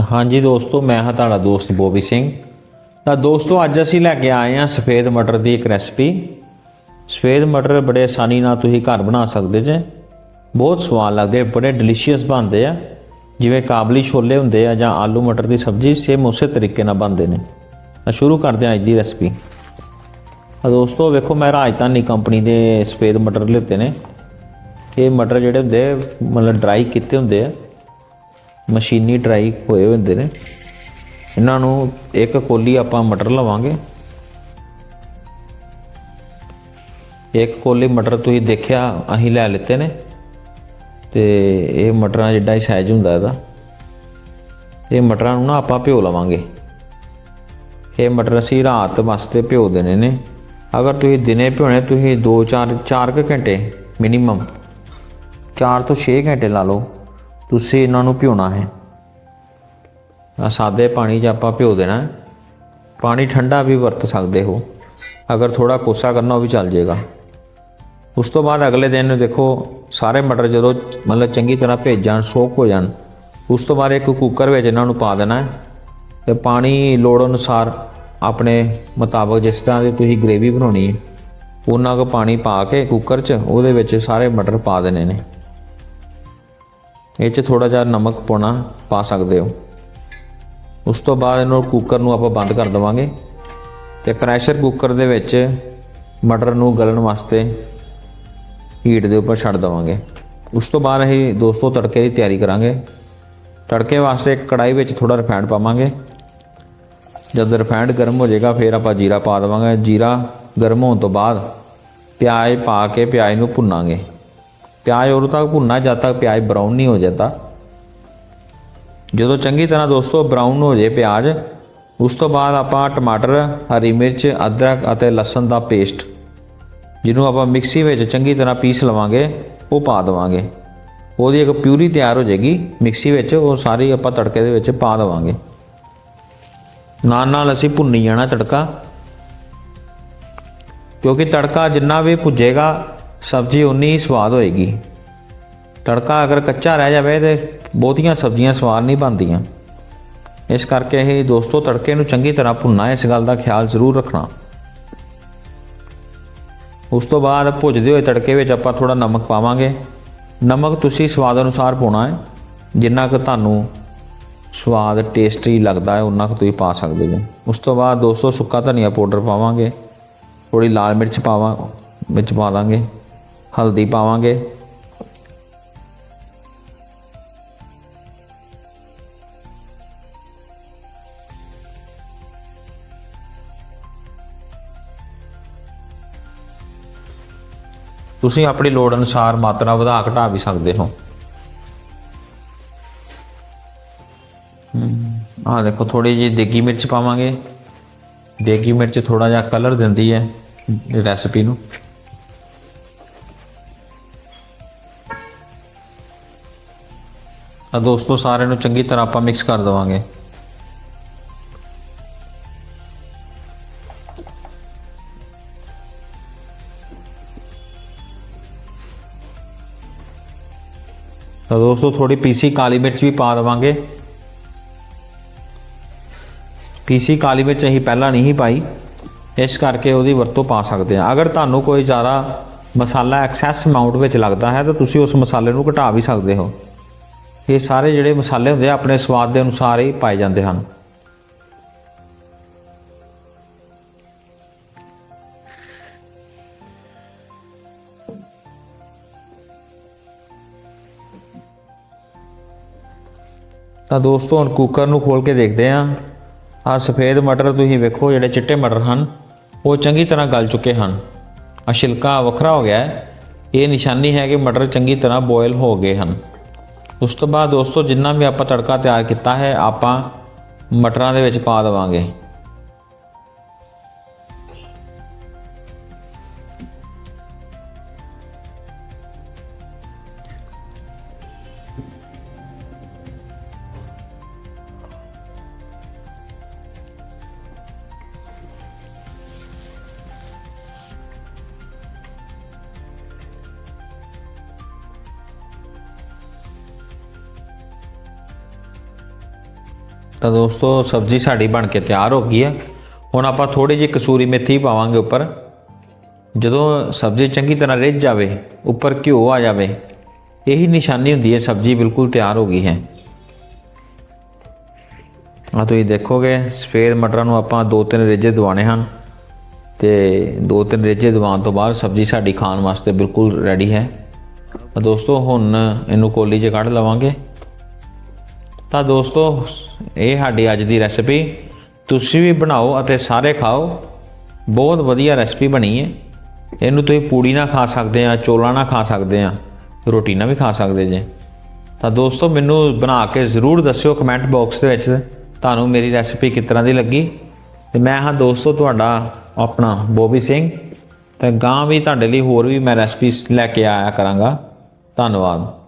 ਹਾਂਜੀ ਦੋਸਤੋ, ਮੈਂ ਹਾਂ ਤੁਹਾਡਾ ਦੋਸਤ ਬੋਬੀ ਸਿੰਘ। ਤਾਂ ਦੋਸਤੋ, ਅੱਜ ਅਸੀਂ ਲੈ ਕੇ ਆਏ ਹਾਂ ਸਫੇਦ ਮਟਰ ਦੀ ਇੱਕ ਰੈਸਪੀ। ਸਫੇਦ ਮਟਰ ਬੜੇ ਆਸਾਨੀ ਨਾਲ ਤੁਸੀਂ ਘਰ ਬਣਾ ਸਕਦੇ ਜੇ। ਬਹੁਤ ਸਵਾਦ ਲੱਗਦੇ ਬੜੇ ਡਿਲੀਸ਼ੀਅਸ ਬਣਦੇ ਆ। ਜਿਵੇਂ ਕਾਬਲੀ ਛੋਲੇ ਹੁੰਦੇ ਆ ਜਾਂ ਆਲੂ ਮਟਰ ਦੀ ਸਬਜ਼ੀ ਸੇਮ ਉਸੇ ਤਰੀਕੇ ਨਾਲ ਬਣਦੇ ਨੇ। ਤਾਂ ਸ਼ੁਰੂ ਕਰਦੇ ਹਾਂ ਅੱਜ ਦੀ ਰੈਸਪੀ। ਆ ਦੋਸਤੋ, ਵੇਖੋ, ਮੈਂ ਰਾਜਧਾਨੀ ਕੰਪਨੀ ਦੇ ਸਫੇਦ ਮਟਰ ਲਿੱਤੇ ਨੇ। ਇਹ ਮਟਰ ਜਿਹੜੇ ਹੁੰਦੇ ਮਤਲਬ ਡਰਾਈ ਕੀਤੇ ਹੁੰਦੇ ਆ। ਮਸ਼ੀਨੀ ਡਰਾਈ ਹੋਏ ਹੁੰਦੇ ਨੇ। ਇਹਨਾਂ ਨੂੰ ਇੱਕ ਕੋਲੀ ਆਪਾਂ ਮਟਰ ਲਵਾਂਗੇ। ਇੱਕ ਕੋਲੀ ਮਟਰ ਤੁਸੀਂ ਦੇਖਿਆ, ਅਸੀਂ ਲੈ ਲਿੱਤੇ ਨੇ। ਤੇ ਇਹ ਮਟਰਾਂ ਜਿੱਡਾ ਹੀ ਸਾਈਜ਼ ਹੁੰਦਾ ਇਹਦਾ। ਇਹ ਮਟਰਾਂ ਨੂੰ ਨਾ ਆਪਾਂ ਭਿਓ ਲਵਾਂਗੇ। ਇਹ ਮਟਰ ਅਸੀਂ ਰਾਤ ਵਾਸਤੇ ਭਿਓ ਦੇਣੇ ਨੇ। ਅਗਰ ਤੁਸੀਂ ਦਿਨੇ ਭਿਓਣੇ, ਤੁਸੀਂ 2 4 4 ਘੰਟੇ ਮਿਨੀਮਮ 4 ਤੋਂ 6 ਘੰਟੇ ਲਾ ਲਓ। ਤੁਸੀਂ ਇਹਨਾਂ ਨੂੰ ਭਿਉਣਾ ਹੈ। ਆ ਸਾਦੇ ਪਾਣੀ 'ਚ ਆਪਾਂ ਭਿਓ ਦੇਣਾ ਹੈ। ਪਾਣੀ ਠੰਡਾ ਵੀ ਵਰਤ ਸਕਦੇ ਹੋ। ਅਗਰ ਥੋੜਾ ਕੋਸਾ ਕਰਨਾ ਉਹ ਵੀ ਚੱਲ ਜਾਏਗਾ। ਉਸ ਤੋਂ ਬਾਅਦ ਅਗਲੇ ਦਿਨ ਨੂੰ ਦੇਖੋ, ਸਾਰੇ ਮਟਰ ਜਦੋਂ ਮਤਲਬ ਚੰਗੀ ਤਰ੍ਹਾਂ ਭੇਜ ਜਾਣ, ਸੋਕ ਹੋ ਜਾਣ, ਉਸ ਤੋਂ ਬਾਅਦ ਇੱਕ ਕੁੱਕਰ ਵਿੱਚ ਇਹਨਾਂ ਨੂੰ ਪਾ ਦੇਣਾ ਹੈ। ਤੇ ਪਾਣੀ ਲੋੜ ਅਨੁਸਾਰ ਆਪਣੇ ਮੁਤਾਬਕ ਜਿਸ ਤਰ੍ਹਾਂ ਦੀ ਤੁਸੀਂ ਗ੍ਰੇਵੀ ਬਣਾਉਣੀ ਹੈ, ਉਹਨਾਂ ਕੁ ਪਾਣੀ ਪਾ ਕੇ ਕੁੱਕਰ 'ਚ ਉਹਦੇ ਵਿੱਚ ਸਾਰੇ ਮਟਰ ਪਾ ਦੇਣੇ ਨੇ। ਇਹ 'ਚ ਥੋੜਾ ਜਿਹਾ ਨਮਕ ਪਾਉਣਾ ਪਾ ਸਕਦੇ ਹੋ। ਉਸ ਤੋਂ ਬਾਅਦ ਇਹਨੂੰ ਕੁੱਕਰ ਨੂੰ ਆਪਾਂ ਬੰਦ ਕਰ ਦੇਵਾਂਗੇ ਤੇ ਪ੍ਰੈਸ਼ਰ ਕੁੱਕਰ ਦੇ ਵਿੱਚ ਮਟਰ ਨੂੰ ਗਲਣ ਵਾਸਤੇ ਹੀਟ ਦੇ ਉੱਪਰ ਛੱਡ ਦੇਵਾਂਗੇ। ਉਸ ਤੋਂ ਬਾਅਦ ਅਸੀਂ ਦੋਸਤੋ ਤੜਕੇ ਦੀ ਤਿਆਰੀ ਕਰਾਂਗੇ। ਤੜਕੇ ਵਾਸਤੇ ਇੱਕ ਕੜਾਈ ਵਿੱਚ ਥੋੜਾ ਰਿਫਾਈਂਡ ਪਾਵਾਂਗੇ। ਜਦ ਰਿਫਾਈਂਡ ਗਰਮ ਹੋ ਜਾਏਗਾ, ਫਿਰ ਆਪਾਂ ਜੀਰਾ ਪਾ ਦੇਵਾਂਗੇ। ਜੀਰਾ ਗਰਮ ਹੋਣ ਤੋਂ ਬਾਅਦ ਪਿਆਜ਼ ਪਾ ਕੇ ਪਿਆਜ਼ ਨੂੰ ਭੁੰਨਾਂਗੇ। ਪਿਆਜ਼ ਉਦੋਂ ਤੱਕ ਭੁੰਨਣਾ ਜਦ ਤੱਕ ਪਿਆਜ਼ ਬਰਾਊਨ ਨਹੀਂ ਹੋ ਜਾਂਦਾ। ਜਦੋਂ ਚੰਗੀ ਤਰ੍ਹਾਂ ਦੋਸਤੋ ਬਰਾਊਨ ਹੋ ਜੇ ਪਿਆਜ਼, ਉਸ ਤੋਂ ਬਾਅਦ ਆਪਾਂ ਟਮਾਟਰ, ਹਰੀ ਮਿਰਚ, ਅਦਰਕ ਅਤੇ ਲਸਣ ਦਾ ਪੇਸਟ ਜਿਹਨੂੰ ਆਪਾਂ ਮਿਕਸੀ ਵਿੱਚ ਚੰਗੀ ਤਰ੍ਹਾਂ ਪੀਸ ਲਵਾਂਗੇ, ਉਹ ਪਾ ਦੇਵਾਂਗੇ। ਉਹਦੀ ਇੱਕ ਪਿਊਰੀ ਤਿਆਰ ਹੋ ਜਾਏਗੀ, ਮਿਕਸੀ ਵਿੱਚ ਉਹ ਸਾਰੀ ਆਪਾਂ ਤੜਕੇ ਦੇ ਵਿੱਚ ਪਾ ਦੇਵਾਂਗੇ। ਨਾਲ ਨਾਲ ਅਸੀਂ ਭੁੰਨੀ ਜਾਣਾ ਤੜਕਾ, ਕਿਉਂਕਿ ਤੜਕਾ ਜਿੰਨਾ ਵੀ ਭੁੱਜੇਗਾ ਸਬਜ਼ੀ ਉਨੀ ਹੀ ਸਵਾਦ ਹੋਏਗੀ। ਤੜਕਾ ਅਗਰ ਕੱਚਾ ਰਹਿ ਜਾਵੇ ਤੇ ਬਹੁਤੀਆਂ ਸਬਜ਼ੀਆਂ ਸਵਾਦ ਨਹੀਂ ਬਣਦੀਆਂ। ਇਸ ਕਰਕੇ ਇਹ ਦੋਸਤੋ ਤੜਕੇ ਨੂੰ ਚੰਗੀ ਤਰ੍ਹਾਂ ਭੁੰਨਣਾ, ਇਸ ਗੱਲ ਦਾ ਖਿਆਲ ਜ਼ਰੂਰ ਰੱਖਣਾ। ਉਸ ਤੋਂ ਬਾਅਦ ਭੁੱਜਦੇ ਹੋਏ ਤੜਕੇ ਵਿੱਚ ਆਪਾਂ ਥੋੜਾ ਨਮਕ ਪਾਵਾਂਗੇ। ਨਮਕ ਤੁਸੀਂ ਸਵਾਦ ਅਨੁਸਾਰ ਪਾਉਣਾ ਹੈ। ਜਿੰਨਾ ਕੁ ਤੁਹਾਨੂੰ ਸਵਾਦ, ਟੇਸਟੀ ਲੱਗਦਾ ਹੈ ਉਨਾ ਕੁ ਤੁਸੀਂ ਪਾ ਸਕਦੇ ਹੋ। ਉਸ ਤੋਂ ਬਾਅਦ ਦੋਸਤੋ ਸੁੱਕਾ ਧਨੀਆ ਪਾਊਡਰ ਪਾਵਾਂਗੇ। ਥੋੜੀ ਲਾਲ ਮਿਰਚ ਪਾਵਾਂ ਵਿੱਚ ਪਾ ਦਾਂਗੇ। ਹਲਦੀ ਪਾਵਾਂਗੇ। ਤੁਸੀਂ ਆਪਣੀ ਲੋੜ ਅਨੁਸਾਰ ਮਾਤਰਾ ਵਧਾ ਘਟਾ ਵੀ ਸਕਦੇ ਹੋ। ਆਹ ਦੇਖੋ ਥੋੜੀ ਜਿਹੀ ਦੇਗੀ ਮਿਰਚ ਪਾਵਾਂਗੇ। ਦੇਗੀ ਮਿਰਚ ਥੋੜਾ ਜਿਹਾ ਕਲਰ ਦਿੰਦੀ ਹੈ ਰੈਸਪੀ ਨੂੰ। ਆ ਦੋਸਤੋ ਸਾਰਿਆਂ ਨੂੰ ਚੰਗੀ ਤਰ੍ਹਾਂ ਆਪਾਂ ਮਿਕਸ ਕਰ ਦੇਵਾਂਗੇ। ਤਾਂ ਦੋਸਤੋ ਥੋੜੀ ਪੀਸੀ ਕਾਲੀ ਮਿਰਚ ਵੀ ਪਾ ਦੇਵਾਂਗੇ। ਪੀਸੀ ਕਾਲੀ ਮਿਰਚ ਅਸੀਂ ਪਹਿਲਾਂ ਨਹੀਂ ਪਾਈ। ਇਸ ਕਰਕੇ ਉਹਦੀ ਵਰਤੋਂ ਪਾ ਸਕਦੇ ਆ ਅਗਰ ਤੁਹਾਨੂੰ ਕੋਈ ਜ਼ਿਆਦਾ ਮਸਾਲਾ ਐਕਸੈਸ ਅਮਾਉਂਟ ਵਿੱਚ ਲੱਗਦਾ ਹੈ ਤਾਂ ਤੁਸੀਂ ਉਸ ਮਸਾਲੇ ਨੂੰ ਘਟਾ ਵੀ ਸਕਦੇ ਹੋ। ਇਹ ਸਾਰੇ ਜਿਹੜੇ ਮਸਾਲੇ ਹੁੰਦੇ ਆ, ਆਪਣੇ ਸਵਾਦ ਦੇ ਅਨੁਸਾਰ ਹੀ ਪਾਏ ਜਾਂਦੇ ਹਨ। ਤਾਂ ਦੋਸਤੋ, ਹੁਣ ਕੁੱਕਰ ਨੂੰ ਖੋਲ ਕੇ ਦੇਖਦੇ ਹਾਂ। ਆਹ ਸਫੇਦ ਮਟਰ ਤੁਸੀਂ ਵੇਖੋ, ਜਿਹੜੇ ਚਿੱਟੇ ਮਟਰ ਹਨ, ਉਹ ਚੰਗੀ ਤਰ੍ਹਾਂ ਗਲ ਚੁੱਕੇ ਹਨ। ਆ ਛਿਲਕਾ ਵੱਖਰਾ ਹੋ ਗਿਆ ਹੈ। ਇਹ ਨਿਸ਼ਾਨੀ ਹੈ ਕਿ ਮਟਰ ਚੰਗੀ ਤਰ੍ਹਾਂ ਬੋਇਲ ਹੋ ਗਏ ਹਨ। ਉਸ ਤੋਂ ਬਾਅਦ ਦੋਸਤੋ, ਜਿੰਨਾ ਵੀ ਆਪਾਂ ਤੜਕਾ ਤਿਆਰ ਕੀਤਾ ਹੈ, ਆਪਾਂ ਮਟਰਾਂ ਦੇ ਵਿੱਚ ਪਾ ਦੇਵਾਂਗੇ। ਤਾਂ ਦੋਸਤੋ ਸਬਜ਼ੀ ਸਾਡੀ ਬਣ ਕੇ ਤਿਆਰ ਹੋ ਗਈ ਹੈ। ਹੁਣ ਆਪਾਂ ਥੋੜੀ ਜਿਹੀ ਕਸੂਰੀ ਮੇਥੀ ਪਾਵਾਂਗੇ ਉੱਪਰ। ਜਦੋਂ ਸਬਜ਼ੀ ਚੰਗੀ ਤਰ੍ਹਾਂ ਰਿੱਝ ਜਾਵੇ, ਉੱਪਰ ਘਿਓ ਆ ਜਾਵੇ, ਇਹੀ ਨਿਸ਼ਾਨੀ ਹੁੰਦੀ ਹੈ ਸਬਜ਼ੀ ਬਿਲਕੁਲ ਤਿਆਰ ਹੋ ਗਈ ਹੈ। ਆ ਤੁਸੀਂ ਦੇਖੋਗੇ, ਸਫੇਦ ਮਟਰਾਂ ਨੂੰ ਆਪਾਂ ਦੋ ਤਿੰਨ ਰੇਜੇ ਦਵਾਣੇ ਹਨ ਤੇ ਦੋ ਤਿੰਨ ਰੇਜੇ ਦਵਾਉਣ ਤੋਂ ਬਾਅਦ ਸਬਜ਼ੀ ਸਾਡੀ ਖਾਣ ਵਾਸਤੇ ਬਿਲਕੁਲ ਰੈਡੀ ਹੈ। ਦੋਸਤੋ ਹੁਣ ਇਹਨੂੰ ਕੋਲੀ 'ਚ ਕੱਢ ਲਵਾਂਗੇ। ਤਾਂ ਦੋਸਤੋ, ਇਹ ਸਾਡੀ ਅੱਜ ਦੀ ਰੈਸਪੀ ਤੁਸੀਂ ਵੀ ਬਣਾਓ ਅਤੇ ਸਾਰੇ ਖਾਓ। ਬਹੁਤ ਵਧੀਆ ਰੈਸਪੀ ਬਣੀ ਹੈ। ਇਹਨੂੰ ਤੁਸੀਂ ਪੂੜੀ ਨਾਲ ਖਾ ਸਕਦੇ ਆ ਚੋਲਾਂ ਨਾਲ ਖਾ ਸਕਦੇ ਆ ਰੋਟੀ ਨਾਲ ਵੀ ਖਾ ਸਕਦੇ ਜੇ। ਤਾਂ ਦੋਸਤੋ, ਮੈਨੂੰ ਬਣਾ ਕੇ ਜ਼ਰੂਰ ਦੱਸਿਓ ਕਮੈਂਟ ਬਾਕਸ ਦੇ ਵਿੱਚ। ਤੁਹਾਨੂੰ ਮੇਰੀ ਰੈਸਪੀ ਕਿਸ ਤਰ੍ਹਾਂ ਦੀ ਲੱਗੀ? ਤੇ ਮੈਂ ਹਾਂ ਦੋਸਤੋ, ਤੁਹਾਡਾ ਆਪਣਾ ਬੋਬੀ ਸਿੰਘ। ਤੇ ਗਾਂ ਵੀ ਤੁਹਾਡੇ ਲਈ ਹੋਰ ਵੀ ਮੈਂ ਰੈਸਪੀਸ ਲੈ ਕੇ ਆਇਆ ਕਰਾਂਗਾ। ਧੰਨਵਾਦ।